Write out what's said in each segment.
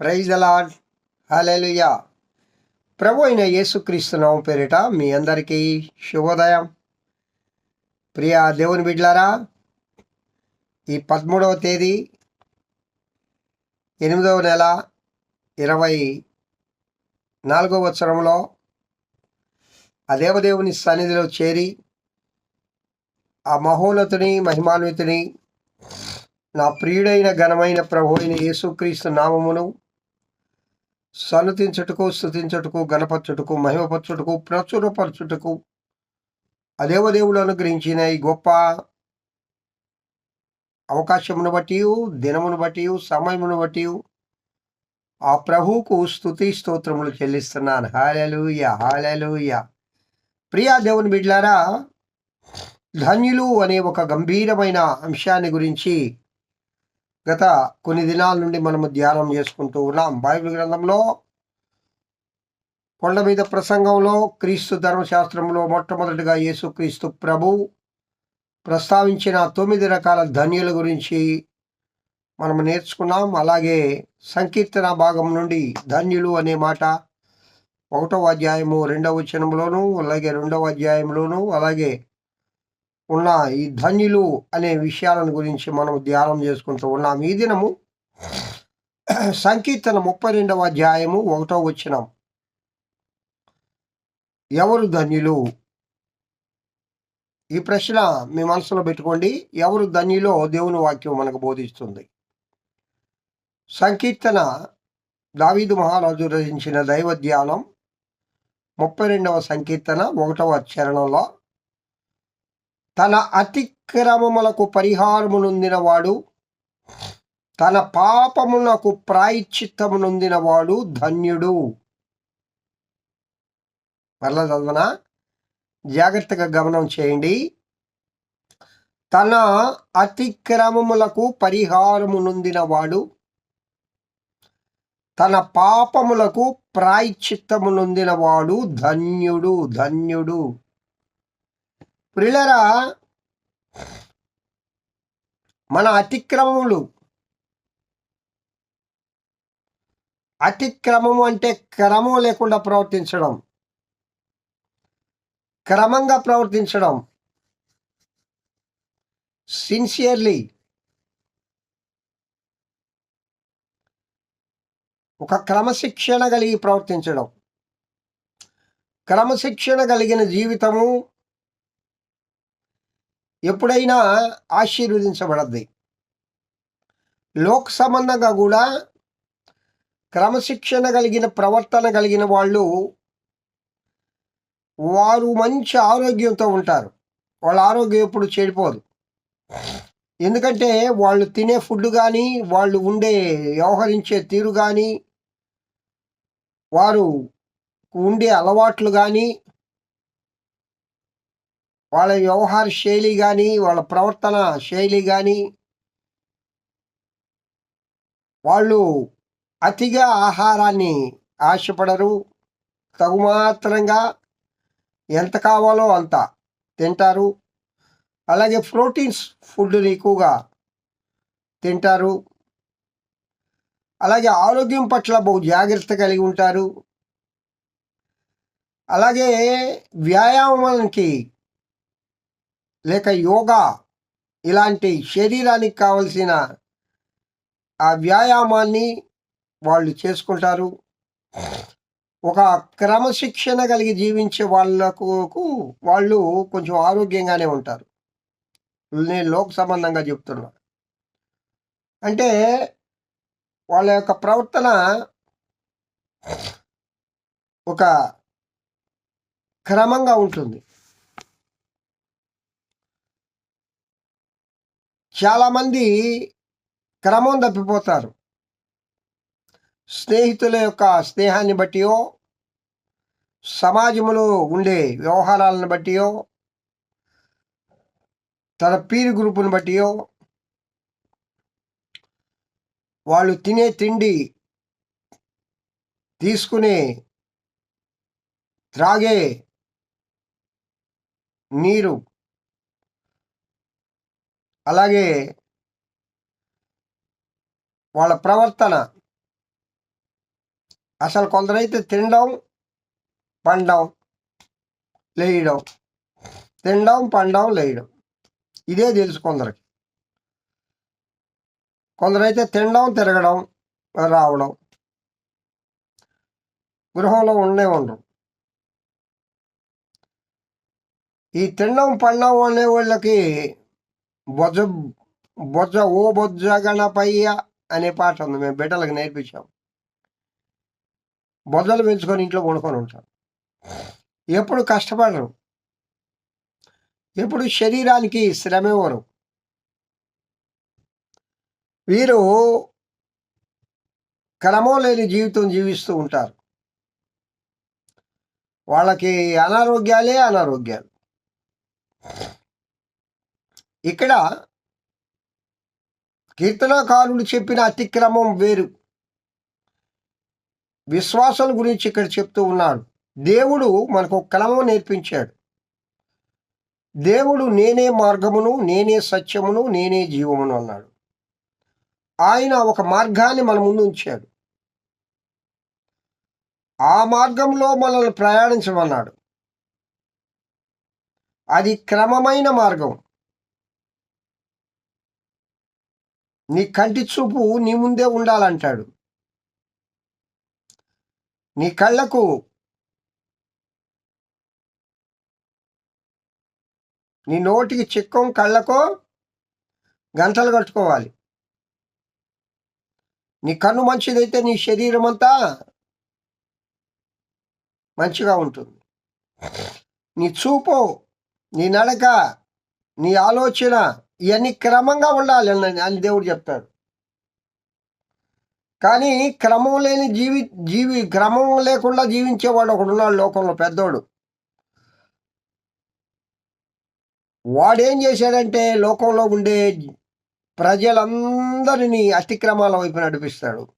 Praise అలాడ్ hallelujah ప్రభు అయిన యేసుక్రీస్తు నామం పేరిట మీ అందరికీ శుభోదయం. ప్రియ దేవుని బిడ్లారా ఈ పదమూడవ తేదీ ఎనిమిదవ నెల ఇరవై నాలుగవ సంవత్సరంలో ఆ దేవదేవుని సన్నిధిలో చేరి ఆ మహోన్నతుని మహిమాన్వితుని నా ప్రియుడైన ఘనమైన ప్రభు అయిన యేసుక్రీస్తు నామమును సన్నతించటకు స్థుతించుటకు గణపరచుటకు మహిమపరచుటకు ప్రచురపరచుటకు అదేవదేవుడు అనుగ్రహించిన ఈ గొప్ప అవకాశమును బట్టి దినమును బట్టి సమయమును బట్టి ఆ ప్రభువుకు స్థుతి స్తోత్రములు చెల్లిస్తున్నాను. Hallelujah hallelujah. ప్రియా దేవుని బిడ్లారా ధన్యులు అనే ఒక గంభీరమైన అంశాన్ని గురించి గత కొన్ని దినాల నుండి మనము ధ్యానం చేసుకుంటూ ఉన్నాం. బైబిల్ గ్రంథంలో కొండ మీద ప్రసంగంలో క్రీస్తు ధర్మశాస్త్రంలో మొట్టమొదటిగా యేసుక్రీస్తు ప్రభు ప్రస్తావించిన తొమ్మిది రకాల ధన్యుల గురించి మనం నేర్చుకున్నాం. అలాగే సంకీర్తన భాగం నుండి ధన్యులు అనే మాట ఒకటవ అధ్యాయము రెండవ వచనంలోను అలాగే రెండవ అధ్యాయంలోను అలాగే ఉన్న ఈ ధన్యులు అనే విషయాలను గురించి మనం ధ్యానం చేసుకుంటూ ఉన్నాం. ఈ దినము సంకీర్తన ముప్పై రెండవ అధ్యాయము ఒకటో వచ్చినం ఎవరు ధన్యులు? ఈ ప్రశ్న మీ మనసులో పెట్టుకోండి. ఎవరు ధన్యులో దేవుని వాక్యం మనకు బోధిస్తుంది? సంకీర్తన దావీదు మహారాజు రచించిన దైవ ధ్యానం ముప్పై రెండవ సంకీర్తన ఒకటవ చరణంలో తన అతిక్రమములకు పరిహారమునొందినవాడు తన పాపమునకు ప్రాయశ్చిత్తమునొందినవాడు ధన్యుడు. మరల చదవన? జాగ్రత్తగా గమనం చేయండి. తన అతిక్రమములకు పరిహారమునొందినవాడు తన పాపములకు ప్రాయశ్చిత్తమునొందినవాడు ధన్యుడు ధన్యుడు. ప్రిలరా మన అతిక్రమములు. అతిక్రమము అంటే క్రమం లేకుండా ప్రవర్తించడం. క్రమంగా ప్రవర్తించడం. సిన్సియర్లీ ఒక క్రమశిక్షణ కలిగి ప్రవర్తించడం. క్రమశిక్షణ కలిగిన జీవితము ఎప్పుడైనా ఆశీర్వదించబడద్ది. లోక్ సంబంధంగా కూడా క్రమశిక్షణ కలిగిన ప్రవర్తన కలిగిన వాళ్ళు వారు మంచి ఆరోగ్యంతో ఉంటారు. వాళ్ళ ఆరోగ్యం ఎప్పుడు చెడిపోదు. ఎందుకంటే వాళ్ళు తినే ఫుడ్ కానీ వాళ్ళు ఉండే వ్యవహరించే తీరు కానీ వారు ఉండే అలవాట్లు కానీ వాళ్ళ వ్యవహార శైలి కానీ వాళ్ళ ప్రవర్తన శైలి కానీ వాళ్ళు అతిగా ఆహారాన్ని ఆశపడరు. తగుమాత్రంగా ఎంత కావాలో అంత తింటారు. అలాగే ప్రోటీన్స్ ఫుడ్ని ఎక్కువగా తింటారు. అలాగే ఆరోగ్యం పట్ల బహు జాగ్రత్త కలిగి ఉంటారు. అలాగే వ్యాయామానికి లేక యోగా ఇలాంటి శరీరానికి కావలసిన ఆ వ్యాయామాన్ని వాళ్ళు చేసుకుంటారు. ఒక క్రమశిక్షణ కలిగి జీవించే వాళ్ళకు వాళ్ళు కొంచెం ఆరోగ్యంగానే ఉంటారు. నేను లోక సంబంధంగా చెప్తున్నా. అంటే వాళ్ళ యొక్క ప్రవర్తన ఒక క్రమంగా ఉంటుంది. చాలామంది క్రమం తప్పిపోతారు. స్నేహితుల యొక్క స్నేహాన్ని బట్టియో సమాజంలో ఉండే వ్యవహారాలను బట్టియో తన పీరు గ్రూపును బట్టియో వాళ్ళు తినే తిండి తీసుకునే త్రాగే నీరు అలాగే వాళ్ళ ప్రవర్తన. అసలు కొందరైతే తినడం పండడం లేయడం. తినడం పండడం లేయడం. ఇదే తెలుసు కొందరికి. కొందరైతే తినడం తిరగడం రావడం. గృహంలో ఉండే ఉండరు. ఈ తినడం పండడం అనే వాళ్ళకి బొజ్జ బొజ్జ ఓ బొజ్జ గణపయ్య అనే పాట ఉంది. మేము బిడ్డలకు నేర్పించాం. బొజ్జలు పెంచుకొని ఇంట్లో వండుకొని ఉంటాం. ఎప్పుడు కష్టపడరు. ఎప్పుడు శరీరానికి శ్రమ ఇవ్వరు. వీరు క్రమం లేని జీవితం జీవిస్తూ ఉంటారు. వాళ్ళకి అనారోగ్యాలే అనారోగ్యాలు. ఇక్కడ కీర్తనకారుడు చెప్పిన అతిక్రమం వేరు. విశ్వాసాల గురించి ఇక్కడ చెప్తూ ఉన్నాడు. దేవుడు మనకు క్రమం నేర్పించాడు. దేవుడు నేనే మార్గమును నేనే సత్యమును నేనే జీవమును అన్నాడు. ఆయన ఒక మార్గాన్ని మన ముందు ఉంచాడు. ఆ మార్గంలో మనల్ని ప్రయాణించమన్నాడు. అది క్రమమైన మార్గం. నీ కంటి చూపు నీ ముందే ఉండాలంటాడు. నీ కళ్ళకు నీ నోటికి చిక్కం కళ్ళకో గంటలు కట్టుకోవాలి. నీ కన్ను మంచిదైతే నీ శరీరం అంతా మంచిగా ఉంటుంది. నీ చూపు నీ నడక నీ ఆలోచన ఇవన్నీ క్రమంగా ఉండాలి అని అని దేవుడు చెప్తాడు కానీ క్రమం లేని జీవి జీవి క్రమం లేకుండా జీవించేవాడు ఒకడు ఉన్నాడు లోకంలో పెద్దోడు. వాడేం చేశాడంటే లోకంలో ఉండే ప్రజలందరినీ అతిక్రమాల వైపు నడిపిస్తాడు.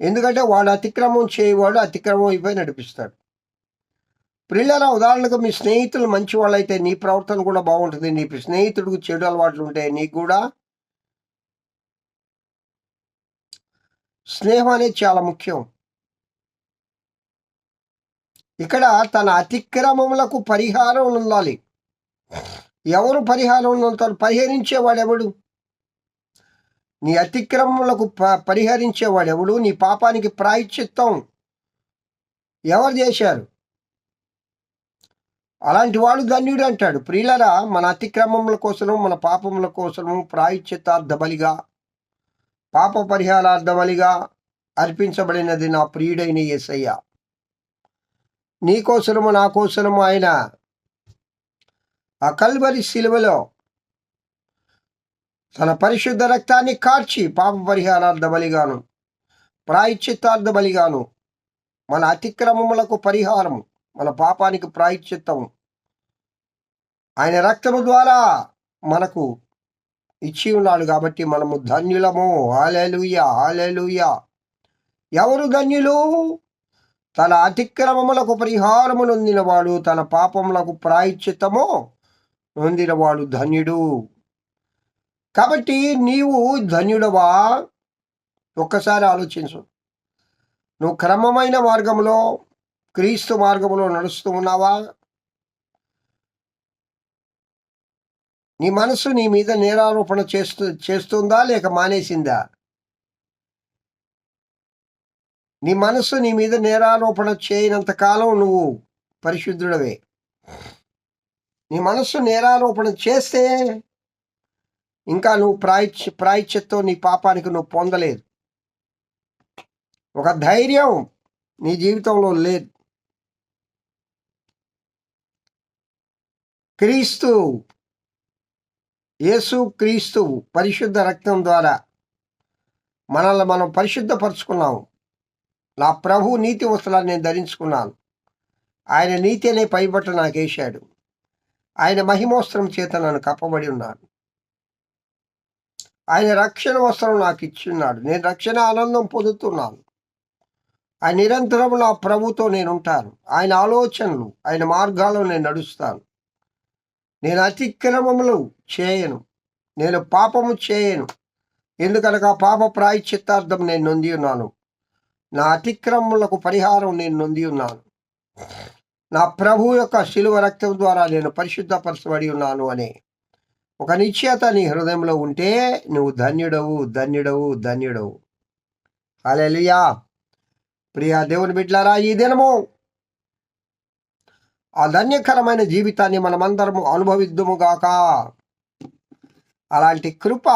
ఎందుకంటే వాడు అతిక్రమం చేయవాడు అతిక్రమం అయిపోయి నడిపిస్తాడు. పిల్లల ఉదాహరణకు మీ స్నేహితులు మంచి వాళ్ళైతే నీ ప్రవర్తన కూడా బాగుంటుంది నీ స్నేహితుడికి చెడు అలవాట్లు ఉంటాయి నీకు కూడా స్నేహం అనేది చాలా ముఖ్యం. ఇక్కడ తన అతిక్రమములకు పరిహారం ఉండాలి. ఎవరు పరిహారం ఉండాలి పరిహరించేవాడెవడు? నీ అతిక్రమములకు ప పరిహరించేవాడెవడు? నీ పాపానికి ప్రాయశ్చిత్తం ఎవరు చేశారు? అలాంటి వాడు ధన్యుడు అంటాడు. ప్రియులరా మన అతిక్రమముల కోసము మన పాపముల కోసము ప్రాయశ్చిత్తార్థ బలిగా పాప పరిహారార్థ బలిగా అర్పించబడినది నా ప్రియుడైన యేసయ్య నీ కోసము నా కోసము ఆయన ఆ కల్వరి శిలువలో తన పరిశుద్ధ రక్తాన్ని కార్చి పాప పరిహారార్థ బలిగాను ప్రాయశ్చిత్తార్థ బలిగాను మన అతిక్రమములకు పరిహారము మన పాపానికి ప్రాయశ్చిత్తము. ఆయన రక్తము ద్వారా మనకు ఇచ్చి ఉన్నాడు కాబట్టి మనము ధన్యులము. హాలేలుయ హాలేలుయ ఎవరు ధన్యులు? తన అతిక్రమములకు పరిహారము నొందినవాడు తన పాపములకు ప్రాయశ్చిత్తము నొందినవాడు ధన్యుడు. కాబట్టి నీవు ధన్యుడవా? ఒక్కసారి ఆలోచించు. నువ్వు క్రమమైన మార్గంలో క్రీస్తు మార్గంలో నడుస్తూ ఉన్నావా? నీ మనసు నీ మీద నేరారోపణ చేస్తూ చేస్తుందా లేక మానేసిందా? నీ మనసు నీ మీద నేరారోపణ చేయనంత కాలం నువ్వు పరిశుద్ధుడవే. నీ మనస్సు నేరారోపణ చేస్తే ఇంకా నువ్వు ప్రాయచ్ ప్రాయశ్చిత్తం నీ పాపానికి నువ్వు పొందలేదు. ఒక ధైర్యం నీ జీవితంలో లేదు. క్రీస్తు యేసు క్రీస్తు పరిశుద్ధ రక్తం ద్వారా మనల్ని మనం పరిశుద్ధపరుచుకున్నాము. నా ప్రభు నీతి వస్త్రాన్ని నేను ధరించుకున్నాను. ఆయన నీతినే పైబట్ట నాకు వేశాడు ఆయన మహిమోస్త్రం చేత నన్ను కప్పబడి ఉన్నాడు. ఆయన రక్షణ వస్త్రం నాకు ఇచ్చిన్నాడు నేను రక్షణ ఆనందం పొందుతున్నాను. ఆయన నిరంతరం నా ప్రభుతో నేను ఉంటాను. ఆయన ఆలోచనలు ఆయన మార్గాల్లో నేను నడుస్తాను. నేను అతిక్రమములు చేయను. నేను పాపము చేయను. ఎందుకనగా పాప ప్రాయశ్చిత్తార్థం నేను నొంది ఉన్నాను. నా అతిక్రమములకు పరిహారం నేను నొంది ఉన్నాను. నా ప్రభు యొక్క శిలువ రక్తం ద్వారా నేను పరిశుద్ధపరచబడి ఉన్నాను అనే. ఒక నిశ్చయత నీ హృదయంలో ఉంటే నువ్వు ధన్యుడవు ధన్యుడవు ధన్యుడవు. అలెలియా ప్రియా దేవుని బిడ్లారా ఈ దినము ఆ ధన్యకరమైన జీవితాన్ని మనమందరము అనుభవిద్దుము గాక అలాంటి కృప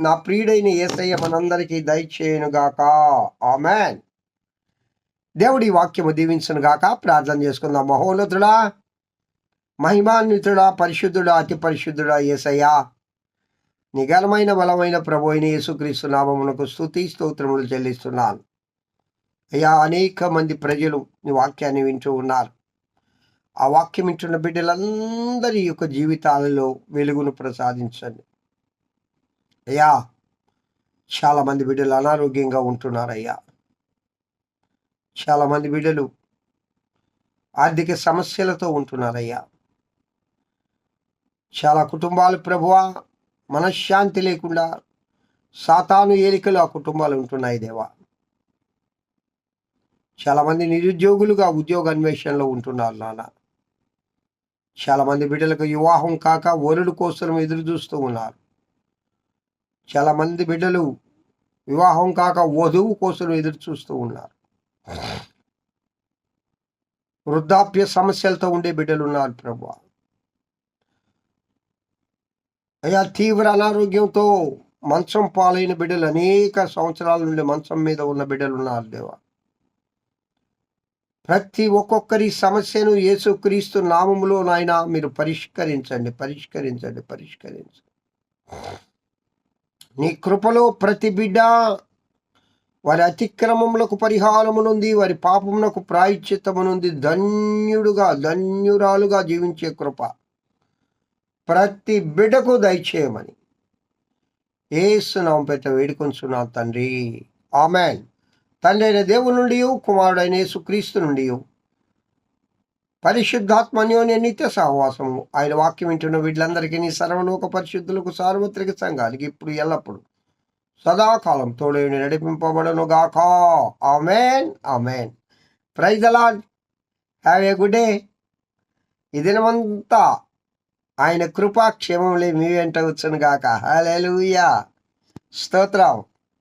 నా ప్రియుడైన ఏసయ్య మనందరికీ దయచేయనుగాక. ఆమెన్. దేవుడి వాక్యము దీవించను గాక ప్రార్థన చేసుకుందాం. మహోన్నతుడా మహిమాన్వితుడా పరిశుద్ధుడా అతి పరిశుద్ధుడా ఏసయ్యా. నిఘనమైన బలమైన ప్రభు అయిన యేసుక్రీస్తు నామమునకు స్తుతి స్తోత్రములు చెల్లిస్తున్నాను. అయ్యా అనేక మంది ప్రజలు నీ వాక్యాన్ని వింటూ ఉన్నారు. ఆ వాక్యం ఇంటున్న బిడ్డలందరి యొక్క జీవితాలలో వెలుగును ప్రసాదించండి. అయ్యా చాలామంది బిడ్డలు అనారోగ్యంగా ఉంటున్నారు అయ్యా బిడ్డలు ఆర్థిక సమస్యలతో ఉంటున్నారయ్యా. చాలా కుటుంబాలు ప్రభువ మనశ్శాంతి లేకుండా సాతాను ఏలికలు ఆ కుటుంబాలు ఉంటున్నాయి దేవా. చాలామంది నిరుద్యోగులుగా ఉద్యోగ అన్వేషణలో ఉంటున్నారు నాన్న. చాలా మంది బిడ్డలకు వివాహం కాక వరుడు కోసం ఎదురు చూస్తూ ఉన్నారు. చాలామంది బిడ్డలు వివాహం కాక వధువు కోసం ఎదురు చూస్తూ ఉన్నారు. వృద్ధాప్య సమస్యలతో ఉండే బిడ్డలు ఉన్నారు ప్రభు. అయ్యా తీవ్ర అనారోగ్యంతో మంచం పాలైన బిడ్డలు అనేక సంవత్సరాల నుండి మంచం మీద ఉన్న బిడ్డలు ఉన్నారు దేవా. ప్రతి ఒక్కొక్కరి సమస్యను యేసుక్రీస్తు నామములో నాయన మీరు పరిష్కరించండి పరిష్కరించండి పరిష్కరించండి. నీ కృపలో ప్రతి బిడ్డ వారి అతిక్రమములకు పరిహారమునుంది వారి పాపమునకు ప్రాయశ్చిత్తమునుంది ధన్యుడుగా ధన్యురాలుగా జీవించే కృప ప్రతి బిడ్డకు దయచేయమని. ఏసునామం పెట్ట వేడుకొంచున్నా తండ్రి. ఆమెన్. తండ్రి అయిన దేవుని నుండి కుమారుడైన యేసుక్రీస్తు నుండి పరిశుద్ధాత్మ అన్యోన్య నిత్య సహవాసము. ఆయన వాక్యం వింటున్న వీళ్ళందరికీ నీ సర్వలోక పరిశుద్ధులకు సార్వత్రిక సంఘానికి ఇప్పుడు ఎల్లప్పుడు సదాకాలం తోడేని నడిపింపబడను గాక amen amen. Praise the Lord have a good day. ఈ దినమంతా ఆయన కృపాక్షేమంలే మీ వెంట వచ్చును గాక హల్లెలూయా. స్తోత్రం.